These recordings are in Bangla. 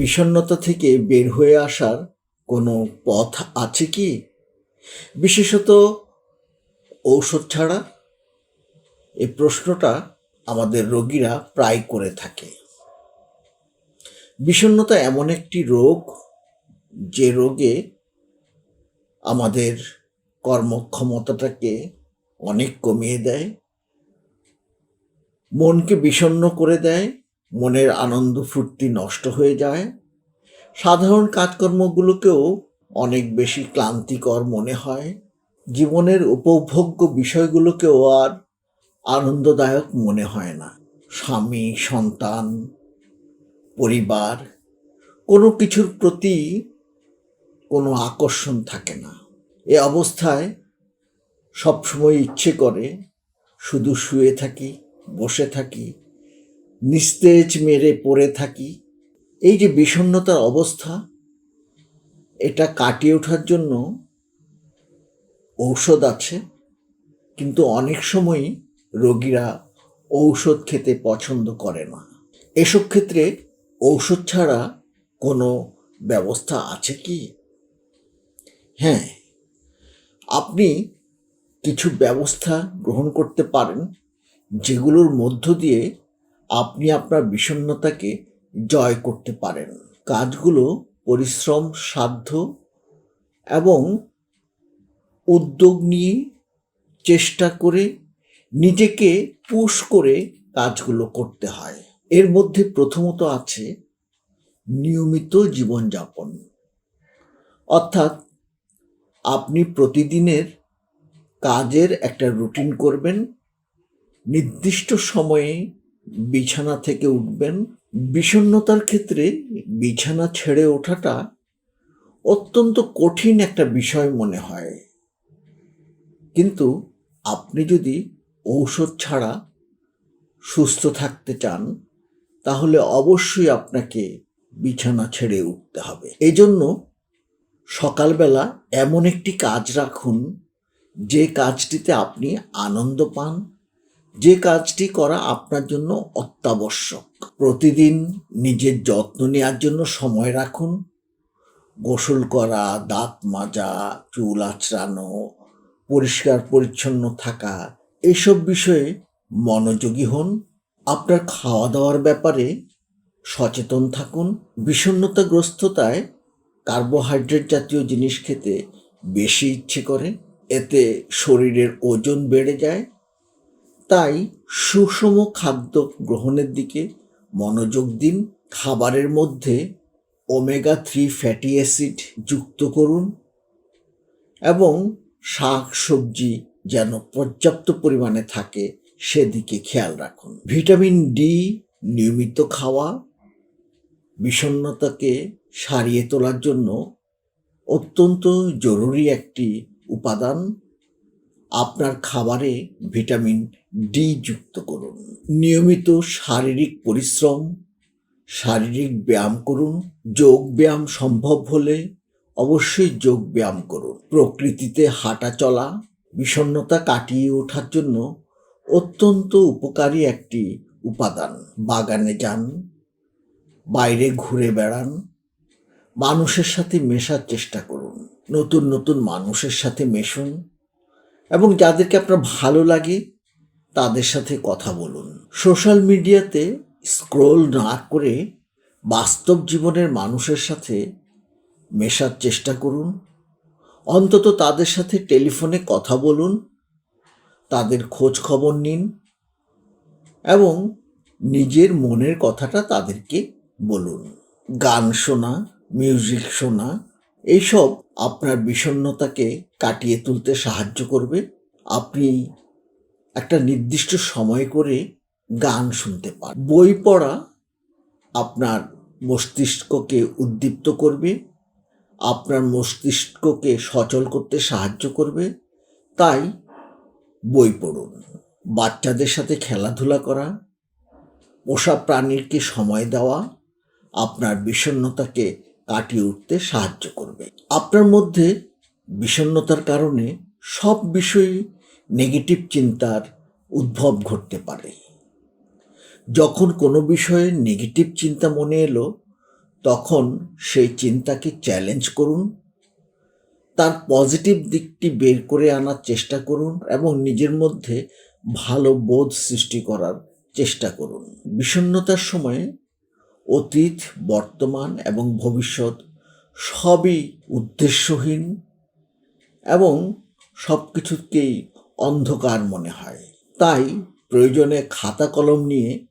বিষণ্ণতা থেকে বের হয়ে আসার কোনো পথ আছে কি? বিশেষত ঔষধ ছাড়া? এই প্রশ্নটা আমাদের রোগীরা প্রায় করে থাকে। বিষণ্ণতা এমন একটি রোগ যে রোগে আমাদের কর্মক্ষমতাটাকে অনেক কমিয়ে দেয়, মনকে বিষণ্ণ করে দেয় মনের আনন্দ ফুর্তি নষ্ট হয়ে যায়। সাধারণ কাজকর্মগুলোকেও অনেক বেশি ক্লান্তিকর মনে হয়। জীবনের উপভোগ্য বিষয়গুলোকেও আর আনন্দদায়ক মনে হয় না। স্বামী, সন্তান, পরিবার, কোনো কিছুর প্রতি কোনো আকর্ষণ থাকে না। এ অবস্থায় সবসময় ইচ্ছে করে শুধু শুয়ে থাকি, বসে থাকি নিস্তেজ মেরে পড়ে থাকি। এই যে বিষণ্ণতার অবস্থা, এটা কাটিয়ে ওঠার জন্য ঔষধ আছে, কিন্তু অনেক সময়ই রোগীরা ঔষধ খেতে পছন্দ করে না। এসব ক্ষেত্রে ঔষধ ছাড়া কোনো ব্যবস্থা আছে কি? হ্যাঁ আপনি কিছু ব্যবস্থা গ্রহণ করতে পারেন, যেগুলোর মধ্য দিয়ে আপনি আপনার বিষণ্ণতাকে জয় করতে পারেন। কাজগুলো পরিশ্রম, সাধ্য এবং উদ্যোগ নিয়ে চেষ্টা করে নিজেকে পুশ করে কাজগুলো করতে হয়। এর মধ্যে প্রথমত আছে নিয়মিত জীবনযাপন। অর্থাৎ আপনি প্রতিদিনের কাজের একটা রুটিন করবেন। নির্দিষ্ট সময়ে বিছানা থেকে উঠবেন। বিষণ্ণতার ক্ষেত্রে বিছানা ছেড়ে ওঠাটা অত্যন্ত কঠিন একটা বিষয় মনে হয়। কিন্তু আপনি যদি ঔষধ ছাড়া সুস্থ থাকতে চান, তাহলে অবশ্যই আপনাকে বিছানা ছেড়ে উঠতে হবে। এই জন্য সকালবেলা এমন একটি কাজ রাখুন, যে কাজটিতে আপনি আনন্দ পান যে কাজটি করা আপনার জন্য অত্যাবশ্যক। প্রতিদিন নিজের যত্ন নেওয়ার জন্য সময় রাখুন। গোসল করা, দাঁত মাজা, চুল আঁচড়ানো, পরিষ্কার পরিচ্ছন্ন থাকা, এসব বিষয়ে মনোযোগী হন। আপনার খাওয়া দাওয়ার ব্যাপারে সচেতন থাকুন। বিষণ্ণতাগ্রস্ততায় কার্বোহাইড্রেট জাতীয় জিনিস খেতে বেশি ইচ্ছে করে। এতে শরীরের ওজন বেড়ে যায়। তাই সুষম খাদ্য গ্রহণের দিকে মনোযোগ দিন। খাবারের মধ্যে ওমেগা থ্রি ফ্যাটি অ্যাসিড যুক্ত করুন এবং শাক সবজি যেন পর্যাপ্ত পরিমাণে থাকে সেদিকে খেয়াল রাখুন। ভিটামিন ডি নিয়মিত খাওয়া বিষণ্ণতাকে সারিয়ে তোলার জন্য অত্যন্ত জরুরি একটি উপাদান। আপনার খাবারে ভিটামিন ডি যুক্ত করুন। নিয়মিত শারীরিক পরিশ্রম, শারীরিক ব্যায়াম করুন। যোগ ব্যায়াম সম্ভব হলে অবশ্যই যোগ ব্যায়াম করুন। প্রকৃতিতে হাঁটা চলা, বিষণ্ণতা কাটিয়ে ওঠার জন্য অত্যন্ত উপকারী একটি উপাদান। বাগানে যান, বাইরে ঘুরে বেড়ান, মানুষের সাথে মেশার চেষ্টা করুন। নতুন নতুন মানুষের সাথে মেশুন এবং যাদেরকে আপনার ভালো লাগে তাদের সাথে কথা বলুন। সোশ্যাল মিডিয়াতে স্ক্রোল না করে বাস্তব জীবনের মানুষের সাথে মেশার চেষ্টা করুন। অন্তত তাদের সাথে টেলিফোনে কথা বলুন। তাদের খোঁজ খবর নিন এবং নিজের মনের কথাটা তাদেরকে বলুন। গান শোনা, মিউজিক শোনা, এইসব আপনার বিষণ্ণতাকে কাটিয়ে তুলতে সাহায্য করবে। আপনি একটা নির্দিষ্ট সময় করে গান শুনতে পান বই পড়া আপনার মস্তিষ্ককে উদ্দীপ্ত করবে, আপনার মস্তিষ্ককে সচল করতে সাহায্য করবে, তাই বই পড়ুন। বাচ্চাদের সাথে খেলাধুলা করা, পোষা প্রাণীরকে সময় দেওয়া আপনার বিষণ্ণতাকে কাটিয়ে উঠতে সাহায্য করবে। আপনার মধ্যে বিষণ্ণতার কারণে সব বিষয়ে নেগেটিভ চিন্তার উদ্ভব ঘটতে পারে। যখন কোনো বিষয়ে নেগেটিভ চিন্তা মনে এলো, তখন সেই চিন্তাকে চ্যালেঞ্জ করুন, তার পজিটিভ দিকটি বের করে আনার চেষ্টা করুন এবং নিজের মধ্যে ভালো বোধ সৃষ্টি করার চেষ্টা করুন। বিষণ্ণতার সময়ে অতীত, বর্তমান এবং ভবিষ্যৎ সবই উদ্দেশ্যহীন এবং সব কিছুকেই অন্ধকার মনে হয়। তাই প্রয়োজনে খাতা কলম নিয়ে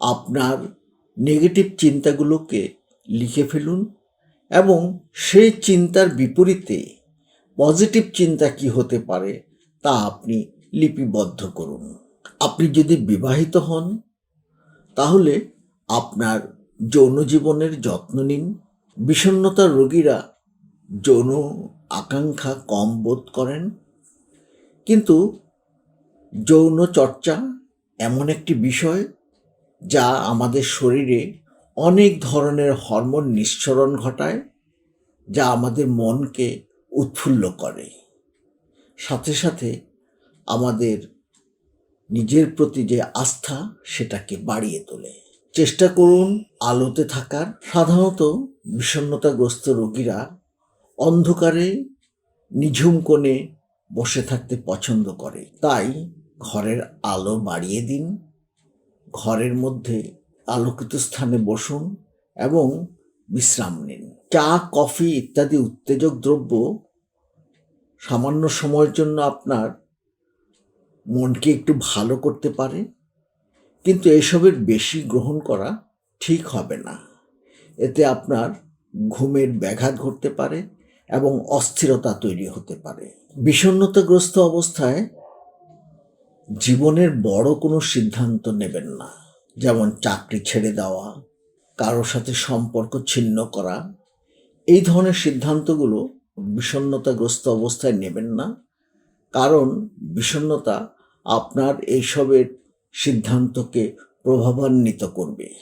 আপনার নেগেটিভ চিন্তাগুলোকে লিখে ফেলুন এবং সেই চিন্তার বিপরীতে পজিটিভ চিন্তা কি হতে পারে তা আপনি লিপিবদ্ধ করুন। আপনি যদি বিবাহিত হন, তাহলে আপনার যৌন জীবনের যত্ন নিন। বিষণ্ণতার রোগীরা যৌন আকাঙ্ক্ষা কম বোধ করেন। কিন্তু যৌন চর্চা এমন একটি বিষয় যা আমাদের শরীরে অনেক ধরনের হরমোন নিঃসরণ ঘটায়, যা আমাদের মনকে উৎফুল্ল করে। সাথে সাথে আমাদের নিজের প্রতি যে আস্থা, সেটাকে বাড়িয়ে তোলে। চেষ্টা করুন আলোতে থাকার। সাধারণত বিষণ্ণতাগ্রস্ত রোগীরা অন্ধকারে নিঝুম কোণে বসে থাকতে পছন্দ করে। তাই ঘরের আলো বাড়িয়ে দিন, ঘরের মধ্যে আলোকিত স্থানে বসুন এবং বিশ্রাম নিন। চা, কফি ইত্যাদি উত্তেজক দ্রব্য সামান্য সময়ের জন্য আপনার মনকে একটু ভালো করতে পারে, কিন্তু এসবের বেশি গ্রহণ করা ঠিক হবে না। এতে আপনার ঘুমের ব্যাঘাত ঘটতে পারে এবং অস্থিরতা তৈরি হতে পারে। বিষণ্ণতাগ্রস্ত অবস্থায় জীবনের বড় কোনো সিদ্ধান্ত নেবেন না। যেমন চাকরি ছেড়ে দেওয়া, কারোর সাথে সম্পর্ক ছিন্ন করা, এই ধরনের সিদ্ধান্তগুলো বিষণ্নতাগ্রস্ত অবস্থায় নেবেন না। কারণ বিষণ্ণতা আপনার এইসবের সিদ্ধান্তকে প্রভাবান্বিত করবে।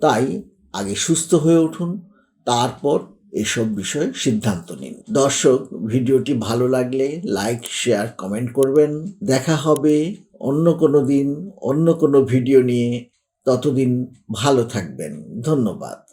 তাই আগে সুস্থ হয়ে উঠুন, তারপর এসব বিষয়ে সিদ্ধান্ত নিন। দর্শক, ভিডিওটি ভালো লাগলে লাইক শেয়ার কমেন্ট করবেন। দেখা হবে অন্য কোনো দিন, অন্য কোনো ভিডিও নিয়ে। ততদিন ভালো থাকবেন। ধন্যবাদ।